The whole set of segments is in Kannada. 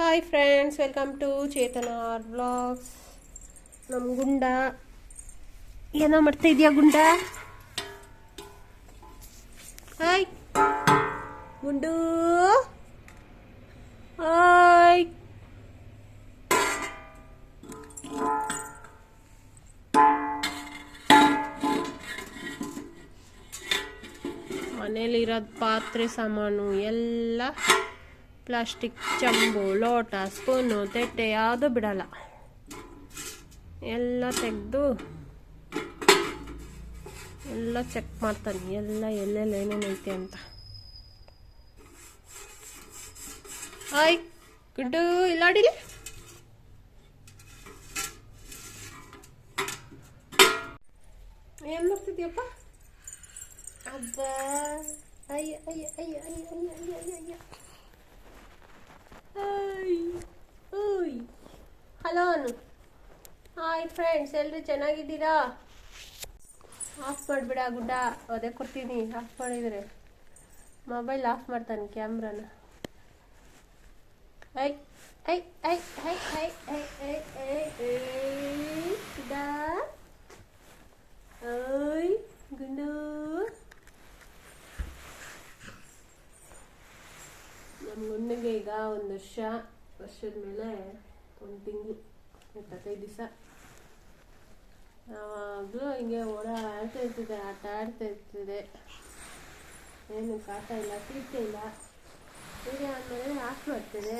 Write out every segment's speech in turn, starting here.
Hi friends welcome to Chetana R blogs ನಮ್ಮ ಗುಂಡ ಏನೋ ಮಾಡ್ತಾ ಇದೆಯಾ ಗುಂಡ ಹಾಯ್ ಗುಂಡು ಹಾಯ್ ಮನೇಲಿರೋದು ಪಾತ್ರೆ ಸಾಮಾನು ಎಲ್ಲ ಪ್ಲಾಸ್ಟಿಕ್, ಚಂಬು ಲೋಟ ಸ್ಪೂನು ತೆಟ್ಟೆ ಯಾವುದೂ ಬಿಡಲ್ಲ. ಎಲ್ಲ ತೆಗೆದು ಎಲ್ಲ ಚೆಕ್ ಮಾಡ್ತಾನೆ. ಎಲ್ಲ ಎಲ್ಲೆಲ್ಲ ಏನೇನೈತೆ ಅಂತ. ಆಯ್ ಗುಡ್ಡು ಇಲ್ಲಾಡಿಲಿ ಏನು ಮಾಡ್ತಿದ್ಯಪ್ಪ? ಅಬ್ಬಾ, ಅಯ್ಯ ಅಯ್ಯ ಅಯ್ಯ ಅಯ್ಯ ಅಯ್ಯ ಅಯ್ಯ ಅಯ್ಯ. ಹಲೋ ಹಾಯ್ ಫ್ರೆಂಡ್ಸ್ ಎಲ್ಲರೂ ಚೆನ್ನಾಗಿದ್ದೀರಾ ಆಫ್ ಮಾಡಿಬಿಡ ಗುಡ್ಡ ಅದೇ ಕೊಡ್ತೀನಿ ಆಫ್ ಮಾಡಿದರೆ ಮೊಬೈಲ್ ಆಫ್ ಮಾಡ್ತಾನೆ ಕ್ಯಾಮ್ರಾನ ಐ ಐ ಐ ಐ ಐ ಐ ಐ ಐ ಗುಡ್ಡ ಓಯ್ ಗುಂಡು ನಮ್ಮ ಗುಂಡಿಗೆ ಈಗ ಒಂದು ವರ್ಷ ವರ್ಷದ ಮೇಲೆ ಒಂದು ತಿಂಗಳು ಇಪ್ಪತ್ತೈದು ದಿವಸ ಯಾವಾಗಲೂ ಹಿಂಗೆ ಓಡಾಡ್ತಾ ಇರ್ತದೆ ಆಟ ಆಡ್ತಾ ಇರ್ತದೆ ಏನು ಕಾಟ ಇಲ್ಲ ಪ್ರೀತಿ ಇಲ್ಲ ಹೀಗೆ ಆದಮೇಲೆ ಆಫ್ ಬರ್ತದೆ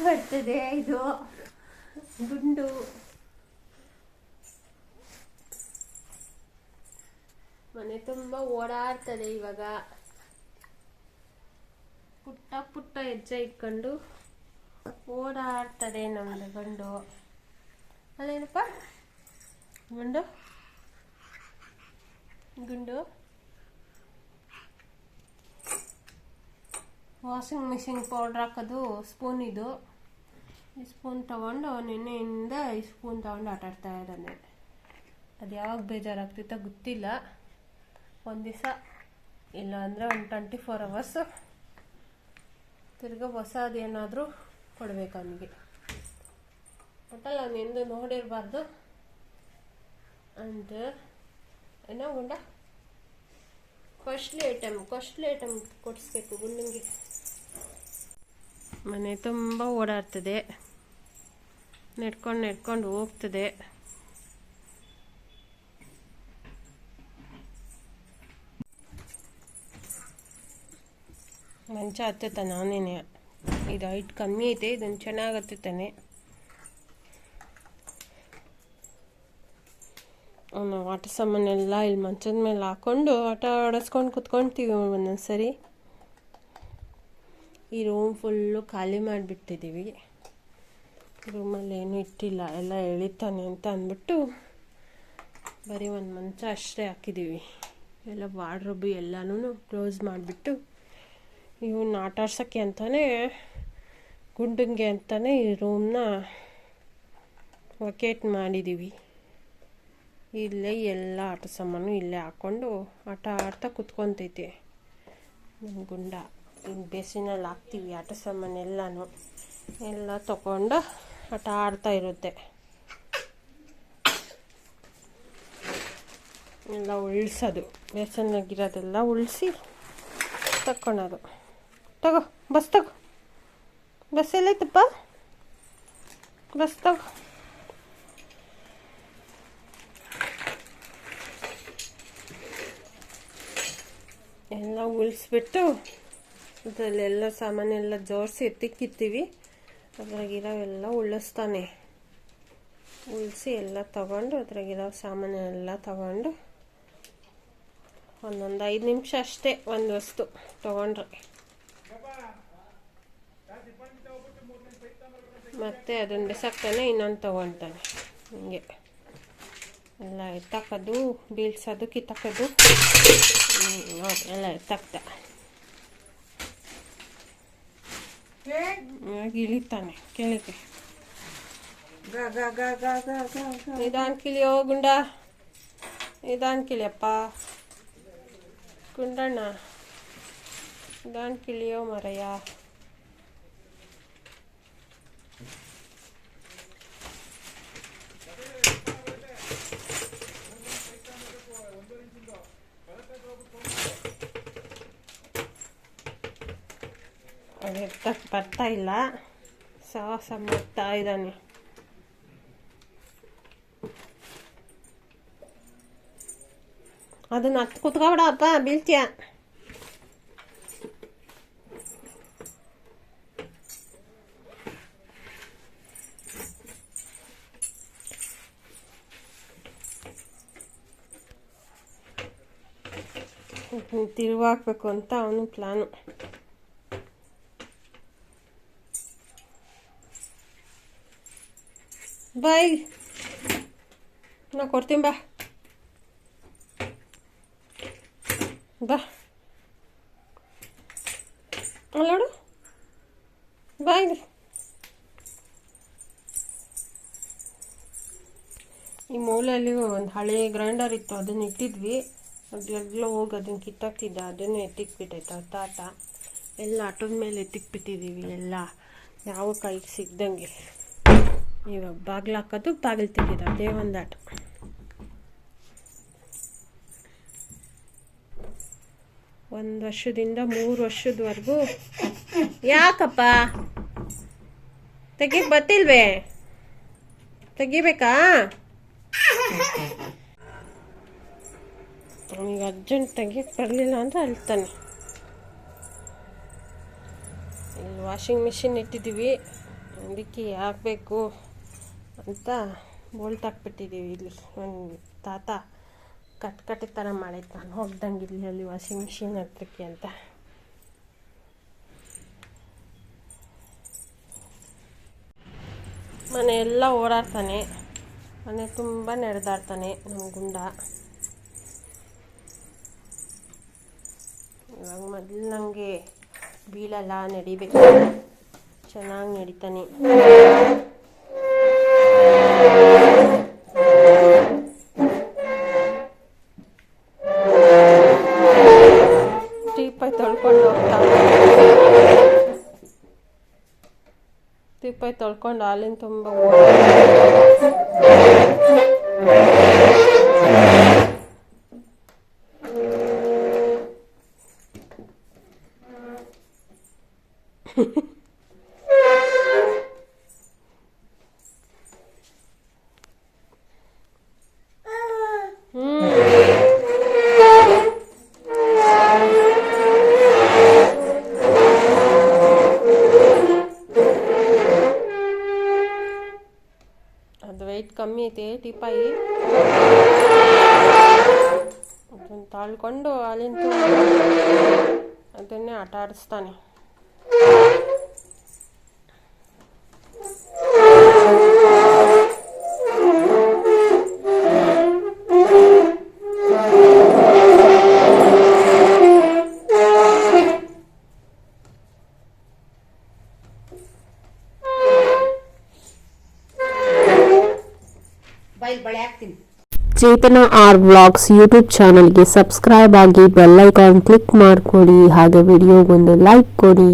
ಬರ್ತದೆ ಇದು ಗುಂಡು ಮನೆ ತುಂಬ ಓಡಾಡ್ತದೆ ಇವಾಗ ಪುಟ್ಟ ಪುಟ್ಟ ಹೆಜ್ಜೆ ಇಟ್ಕೊಂಡು ಓಡಾಡ್ತದೆ ನಮ್ಮದು ಗಂಡು. ಅಲ್ಲೇನಪ್ಪ Gundu? Gundu? Washing machine powder ಹಾಕೋದು, ಸ್ಪೂನ್ ಇದು. ಈ ಸ್ಪೂನ್ ತಗೊಂಡು ನಿನ್ನೆಯಿಂದ ಈ ಸ್ಪೂನ್ ತಗೊಂಡು ಆಟ ಆಡ್ತಾ ಇದ್ದಾನೆ. ಅದು ಯಾವಾಗ ಬೇಜಾರಾಗ್ತಿತ್ತೋ ಗೊತ್ತಿಲ್ಲ. ಒಂದು ದಿವಸ ಇಲ್ಲ ಅಂದರೆ ಒಂದು ಟ್ವೆಂಟಿ ಫೋರ್ ಅವರ್ಸು ತಿರ್ಗಾ ಹೊಸದೇನಾದರೂ ಕೊಡ್ಬೇಕು ಅವನಿಗೆ. ಒಟ್ಟಲ್ಲ ಅವನು ಎಂದು ನೋಡಿರಬಾರ್ದು. ಅಂಡ್ ಏನೋ ಗುಂಡ? ಕಾಸ್ಟ್ಲಿ ಐಟಮ್ ಕಾಸ್ಟ್ಲಿ ಐಟಮ್ ಕೊಡಿಸ್ಬೇಕು ಗುಂಡಂಗೆ ಮನೆ ತುಂಬ ಓಡಾಡ್ತದೆ. ನೆಡ್ಕೊಂಡು ನೆಡ್ಕೊಂಡು ಹೋಗ್ತದೆ. ಮಂಚ ಹತ್ತುತ್ತಾನೆ ಅವನೇನೆ ಇದು ಹೈಟ್ ಕಮ್ಮಿ ಐತೆ ಇದನ್ನು ಚೆನ್ನಾಗಿ ತಾನೆ ಅವನು ಆಟ ಸಾಮಾನೆಲ್ಲ ಇಲ್ಲಿ ಮಂಚದ ಮೇಲೆ ಹಾಕ್ಕೊಂಡು ಆಟ ಆಡಿಸ್ಕೊಂಡು ಕುತ್ಕೊಳ್ತೀವಿ ಒಂದೊಂದು ಸರಿ ಈ ರೂಮ್ ಫುಲ್ಲು ಖಾಲಿ ಮಾಡಿಬಿಟ್ಟಿದ್ದೀವಿ. ರೂಮಲ್ಲಿ ಏನೂ ಇಟ್ಟಿಲ್ಲ, ಎಲ್ಲ ಎಳಿತಾನೆ ಅಂತ ಅಂದ್ಬಿಟ್ಟು ಬರೀ ಒಂದು ಮಂಚ ಅಷ್ಟೇ ಹಾಕಿದ್ದೀವಿ. ಎಲ್ಲ ವಾರ್ಡ್ರೋಬು ಎಲ್ಲನೂ ಕ್ಲೋಸ್ ಮಾಡಿಬಿಟ್ಟು ಇವನ್ನ ಆಟ ಆಡ್ಸೋಕ್ಕೆ ಅಂತಲೇ ಗುಂಡಂಗೆ ಅಂತಲೇ ಈ ರೂಮ್ನ ವಕೇಟ್ ಮಾಡಿದ್ದೀವಿ ಇಲ್ಲೇ ಎಲ್ಲ ಆಟ ಸಾಮಾನು ಇಲ್ಲೇ ಹಾಕ್ಕೊಂಡು ಆಟ ಆಡ್ತಾ ಕುತ್ಕೊತೈತೆ. ನಮ್ಮ ಗುಂಡ. ಇನ್ನು ಬೇಸಿನಲ್ಲಿ ಹಾಕ್ತೀವಿ ಆಟ ಸಾಮಾನು ಎಲ್ಲನೂ. ಎಲ್ಲ ತಗೊಂಡು ಆಟ ಆಡ್ತಾ ಇರುತ್ತೆ. ಎಲ್ಲ ಉಳಿಸೋದು. ಬೇಸನ್ನಾಗಿರೋದೆಲ್ಲ ಉಳಿಸಿ ತಕ್ಕೊಳೋದು. ತಗೋ, ಬಸ್ ತಗೋ. ಬಸ್ ಎಲ್ಲೈತಪ್ಪ? ಬಸ್ ತಗೋ. ಎಲ್ಲ ಉಳಿಸ್ಬಿಟ್ಟು ಅದರಲ್ಲೆಲ್ಲ ಸಾಮಾನೆಲ್ಲ ಜೋಡಿಸಿ ಎತ್ತಿಕ್ಕಿತ್ತೀವಿ ಅದ್ರಾಗಿರೋವೆಲ್ಲ ಉಳಿಸ್ತಾನೆ. ಉಳಿಸಿ ಎಲ್ಲ ತಗೊಂಡು ಅದ್ರಾಗಿರೋ ಸಾಮಾನೆಲ್ಲ ತಗೊಂಡು ಒಂದೊಂದು ಐದು ನಿಮಿಷ ಅಷ್ಟೇ ಒಂದು ವಸ್ತು ತಗೊಂಡ್ರೆ. ಮತ್ತೆ ಅದನ್ನು ಬಿಸಾಕ್ತಾನೆ ಇನ್ನೊಂದು ತೊಗೊಳ್ತಾನೆ ಹಿಂಗೆ. ಎಲ್ಲ ಎತ್ತಾಕೋದು ಬೀಳ್ಸೋದು ಕಿತ್ತಾಕೋದು ನೋಡಿ ಎಲ್ಲ ಎತ್ತಾಕ್ತ ಇಳಿತಾನೆ ಕೆಳಗೆ. ನಿಧಾನ ಕಿಳಿಯೋ ಗುಂಡ. ನಿಧಾನ ಕಿಳಿಯಪ್ಪ. ಗುಂಡಣ್ಣ. ನಿಧಾನ ಕಿಳಿಯೋ ಮರಯ್ಯ. ಅಷ್ಟಕ್ಕೆ ಬರ್ತಾ ಇಲ್ಲ ಸಾಹಸ ಮಾಡ್ತಾ ಇದ್ದಾನೆ ಅದನ್ನ ಹತ್ತು ಕುತ್ಕೊಬಿಡಪ್ಪ ಬೀಳ್ತೀಯ ತಿರುವಾಕ್ಬೇಕು ಅಂತ ಅವನು ಪ್ಲಾನು ಬಾಯ್. ನಾ ಕೊಡ್ತೀನಿ ಬಾ. ಬಾ. ಅಲ್ಲ ನೋಡು. ಬಾಯ್ ಈ ಮೂಲೆಯಲ್ಲಿ ಒಂದು ಹಳೆ ಗ್ರೈಂಡರ್ ಇತ್ತು, ಅದನ್ನು ಇಟ್ಟಿದ್ವಿ. ಅದೆಲ್ಲ ಹೋಗಿ ಅದನ್ನು ಕಿತ್ತಾಕ್ತಿದ್ದೆ, ಅದನ್ನು ಎತ್ತಿಕ್ಬಿಟ್ಟೈತೆ ತಾತ. ಎಲ್ಲ ಆಟದ ಮೇಲೆ ಎತ್ತಿಕ್ಬಿಟ್ಟಿದ್ದೀವಿ ಎಲ್ಲ. ಯಾವ ಕೈಗೆ ಸಿಗ್ದಂಗೆ. ಇವಾಗ ಬಾಗಿಲು ಹಾಕೋದು ಬಾಗಿಲು ತೆಗೆದು ಅದೇ ಒಂದು ಒಂದು ವರ್ಷದಿಂದ ಮೂರು ವರ್ಷದವರೆಗೂ ಯಾಕಪ್ಪ? ತೆಗಿಯಕ್ಕೆ ಬತ್ತಿಲ್ವೇ ತೆಗಿಬೇಕಾ? ಅವನಿಗೆ ಅರ್ಜೆಂಟ್ ತೆಗಿಯಕ್ಕೆ ಬರಲಿಲ್ಲ ಅಂದರೆ ಅಳ್ತಾನೆ ಇಲ್ಲಿ ವಾಷಿಂಗ್ ಮಿಷಿನ್ ಇಟ್ಟಿದ್ದೀವಿ ಅದಕ್ಕೆ ಹಾಕಬೇಕು ಅಂತ ಬೋಲ್ಟ್ ಹಾಕ್ಬಿಟ್ಟಿದ್ದೀವಿ ಇಲ್ಲಿ. ಒಂದು ತಾತ ಕಟ್ ಕಟ್ಟಿ ಥರ ಮಾಡೈತೆ ನಾನು ಹೋಗ್ದಂಗೆ ಇಲ್ಲಿ ಅಲ್ಲಿ ವಾಷಿಂಗ್ ಮಿಷಿನ್ ಹತ್ರಕ್ಕೆ ಅಂತ. ಮನೆ ಎಲ್ಲ ಓಡಾಡ್ತಾನೆ. ಮನೆ ತುಂಬ ನಡೆದಾಡ್ತಾನೆ ನಮ್ಮ ಗುಂಡ. ಇವಾಗ ಮೊದಲು ನನಗೆ ಬೀಳಲ್ಲ, ನಡಿಬೇಕು. ಚೆನ್ನಾಗಿ ನಡೀತಾನೆ. ತೊಳ್ಕೊಂಡು ಹೋಗ್ತಾ ಟೀಪಾಯ್ ತೊಳ್ಕೊಂಡು ಹಾಲಿನ ತುಂಬ ಅದು ವೆಯ್ಟ್ ಕಮ್ಮಿ ಐತೆ ಟೀಪಾಯಿ ಅದನ್ನು ತಾಳ್ಕೊಂಡು ಹಾಲಿನ ತುಂಬ ಅದನ್ನೇ ಆಟ ಆಡಿಸ್ತಾನೆ ಚೇತನ ಆರ್ ವ್ಲಾಗ್ಸ್ ಯೂಟ್ಯೂಬ್ ಚಾನಲ್ಗೆ ಸಬ್ಸ್ಕ್ರೈಬ್ ಆಗಿ ಬೆಲ್ ಐಕಾನ್ ಕ್ಲಿಕ್ ಮಾಡಿಕೊಡಿ ಹಾಗೆ ವಿಡಿಯೋಗೊಂದು ಲೈಕ್ ಕೊಡಿ